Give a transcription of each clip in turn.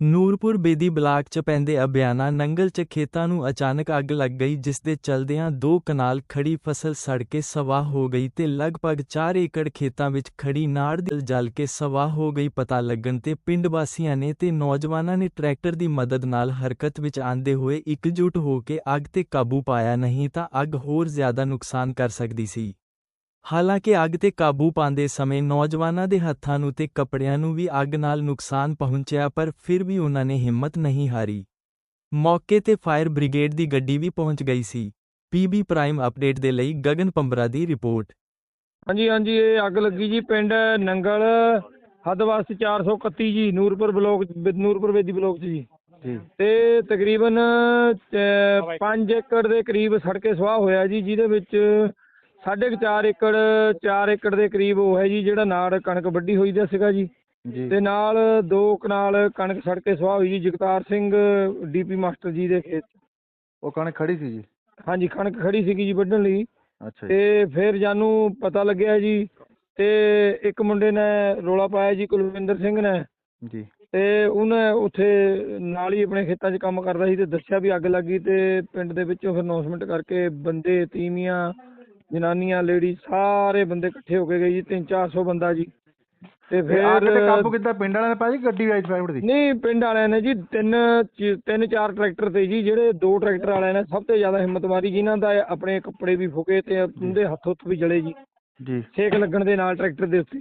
Nurpur Bedi block ਚ ਪੈਂਦੇ ਅਭਿਆਨਾ ਨੰਗਲ ਚ ਖੇਤਾਂ ਨੂੰ ਅਚਾਨਕ ਅੱਗ ਲੱਗ ਗਈ ਜਿਸ ਦੇ ਚਲਦਿਆਂ ਦੋ ਕਨਾਲ ਖੜੀ ਫਸਲ ਸੜ ਕੇ ਸਵਾਹ ਹੋ ਗਈ ਤੇ ਲਗਭਗ 4 ਏਕੜ ਖੇਤਾਂ ਵਿੱਚ ਖੜੀ ਨਾੜ ਦੀ ਜਲ ਕੇ ਸਵਾਹ ਹੋ ਗਈ। ਪਤਾ ਲੱਗਣ ਤੇ ਪਿੰਡ ਵਾਸੀਆਂ ਨੇ ਤੇ ਨੌਜਵਾਨਾਂ ਨੇ ਟਰੈਕਟਰ ਦੀ ਮਦਦ ਨਾਲ ਹਰਕਤ ਵਿੱਚ ਆਂਦੇ ਹੋਏ ਇਕਜੁੱਟ ਹੋ ਕੇ ਅੱਗ ਤੇ ਕਾਬੂ ਪਾਇਆ। ਨਹੀਂ ਤਾਂ ਅੱਗ ਹੋਰ ਜ਼ਿਆਦਾ ਨੁਕਸਾਨ ਕਰ ਸਕਦੀ ਸੀ। ਹਾਲਾਂਕਿ ਅੱਗ ਤੇ ਕਾਬੂ ਪਾਉਂਦੇ ਸਮੇਂ ਨੌਜਵਾਨਾਂ ਦੇ ਹੱਥਾਂ ਨੂੰ ਤੇ ਕੱਪੜਿਆਂ ਨੂੰ ਵੀ ਅੱਗ ਨਾਲ ਨੁਕਸਾਨ ਪਹੁੰਚਿਆ ਪਰ ਫਿਰ ਵੀ ਉਹਨਾਂ ਨੇ ਹਿੰਮਤ ਨਹੀਂ ਹਾਰੀ। ਮੌਕੇ ਤੇ ਫਾਇਰ ਬ੍ਰਿਗੇਡ ਦੀ ਗੱਡੀ ਵੀ ਪਹੁੰਚ ਗਈ ਸੀ। ਪੀਬੀ ਪ੍ਰਾਈਮ ਅਪਡੇਟ ਦੇ ਲਈ ਗਗਨ ਪੰਬਰਾ ਦੀ ਰਿਪੋਰਟ। ਹਾਂਜੀ ਹਾਂਜੀ ਇਹ ਅੱਗ ਲੱਗੀ ਜੀ ਪਿੰਡ ਨੰਗਲ ਹੱਦਵਾਸੀ 431 ਜੀ ਨੂਰਪੁਰ ਬਲੋਕ ਨੂਰਪੁਰ ਵੇਦੀ ਬਲੋਕ 'ਚ ਜੀ। ਜੀ। ਤੇ ਤਕਰੀਬਨ 5 ਏਕੜ ਦੇ ਕਰੀਬ ਸੜ ਕੇ ਸੁਆਹ ਹੋਇਆ ਜੀ ਜਿਹਦੇ ਵਿੱਚ ਸਾਢੇ ਕੁ ਚਾਰ ਏਕੜ 4 ਏਕੜ ਦੇ ਕਰੀਬ ਉਹ ਹੈ ਜੀ ਜਿਹੜਾ ਨਾੜ ਕਣਕ ਵੱਢੀ ਹੋਈ ਦਾ ਸੀਗਾ ਜੀ। ਜੀ। ਤੇ ਨਾਲ ਦੋ ਕਨਾਲ ਕਣਕ ਸੜ ਕੇ ਸੁਆਹ ਹੋਈ ਜੀ ਜਗਤਾਰ ਸਿੰਘ ਡੀਪੀ ਮਾਸਟਰ ਜੀ ਦੇ ਖੇਤ। ਉਹ ਕਣਕ ਖੜੀ ਸੀ ਜੀ? ਹਾਂਜੀ ਕਣਕ ਖੜੀ ਸੀਗੀ ਜੀ ਵੱਢਣ ਲਈ। ਅੱਛਾ ਜੀ। ਤੇ ਫਿਰ ਜਾਨੂੰ ਪਤਾ ਲੱਗਿਆ ਜੀ ਤੇ ਇੱਕ ਮੁੰਡੇ ਨੇ ਰੋਲਾ ਪਾਇਆ ਜੀ ਕੁਲਵਿੰਦਰ ਸਿੰਘ ਨੇ। ਜੀ। ਤੇ ਉਹਨੇ ਉੱਥੇ ਨਾਲ ਹੀ ਆਪਣੇ ਖੇਤਾਂ 'ਚ ਕੰਮ ਕਰਦਾ ਸੀ ਤੇ ਦੱਸਿਆ ਵੀ ਅੱਗ ਲੱਗੀ ਤੇ ਪਿੰਡ ਦੇ ਵਿੱਚੋਂ ਫਿਰ ਅਨਾਉਂਸਮੈਂਟ ਕਰਕੇ ਬੰਦੇ ਤੀਵੀਆਂ ਜਨਾਨੀਆਂ ਲੇਡੀ ਸਾਰੇ ਬੰਦੇ ਇਕੱਠੇ ਹੋ ਕੇ ਗਏ ਜੀ 3-400 ਬੰਦਾ ਜੀ। ਤੇ ਫਿਰ ਅੱਗ ਤੇ ਕਾਬੂ ਫਿਰ ਕੀਤਾ? ਪਿੰਡ ਵਾਲਿਆਂ ਨੇ ਪਾਇਆ ਜੀ ਗੱਡੀ ਆਈ ਪ੍ਰਾਈਵੇਟ ਦੀ ਨਹੀਂ ਪਿੰਡ ਵਾਲਿਆਂ ਨੇ ਜੀ ਤਿੰਨ ਚ- ਤਿੰਨ ਚਾਰ ਟਰੈਕਟਰ ਤੇ ਜੀ ਜਿਹੜੇ ਦੋ ਟਰੈਕਟਰ ਵਾਲਿਆਂ ਨੇ ਸਭ ਤੋਂ ਜ਼ਿਆਦਾ ਹਿੰਮਤ ਮਾਰੀ ਜਿਨ੍ਹਾਂ ਦਾ ਆਪਣੇ ਕੱਪੜੇ ਵੀ ਫੁਕੇ ਤੇ ਉਹਦੇ ਹੱਥ ਹੁੱਥ ਵੀ ਜਲੇ ਜੀ। ਜੀ। ਸੇਕ ਲੱਗਣ ਦੇ ਨਾਲ ਟਰੈਕਟਰ ਦੇ ਉੱਤੇ।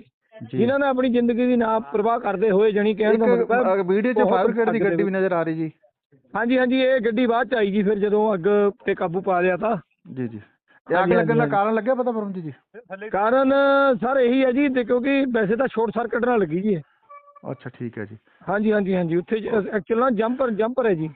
ਜੀ। ਜਿਨ੍ਹਾਂ ਨੇ ਆਪਣੀ ਜ਼ਿੰਦਗੀ ਦੀ ਨਾ ਪਰਵਾਹ ਕਰਦੇ ਹੋਏ ਜਣੀ ਕਹਿਣ ਦਾ ਮਤਲਬ ਹੈ ਇੱਕ ਵੀਡੀਓ 'ਚ ਬਹੁਤ ਫਾਇਰ ਬ੍ਰਿਗੇਡ ਦੀ ਅੱਗ ਦੇ ਗੱਡੀ ਵੀ ਨਜ਼ਰ ਆ ਰਹੀ ਜੀ। ਹਾਂਜੀ ਹਾਂਜੀ ਇਹ ਗੱਡੀ ਬਾਅਦ ਚ ਆਈ ਜੀ ਫਿਰ ਜਦੋਂ ਅੱਗ ਤੇ ਕਾਬੂ ਪਾ ਲਿਆ ਤਾਂ। ਜੀ ਜੀ। ਅੱਗ ਲੱਗਣ ਦਾ। ਕਾਰਨ ਲੱਗਿਆ ਪਤਾ ਪਰਮ ਜੀ ਕਾਰਨ ਸਰ ਇਹੀ ਹੈ ਜੀ ਤੇ ਕਿਉਂਕਿ ਵੈਸੇ ਤਾਂ ਸ਼ਾਰਟ ਸਰਕਟ ਨਾਲ ਲੱਗੀ ਜੀ। ਅੱਛਾ ਠੀਕ ਹੈ ਜੀ ਹਾਂਜੀ ਹਾਂਜੀ ਹਾਂਜੀ ਉੱਥੇ ਐਕਚੁਅਲ ਨਾ ਜੰਪਰ ਜੰਪਰ ਹੈ ਜੀ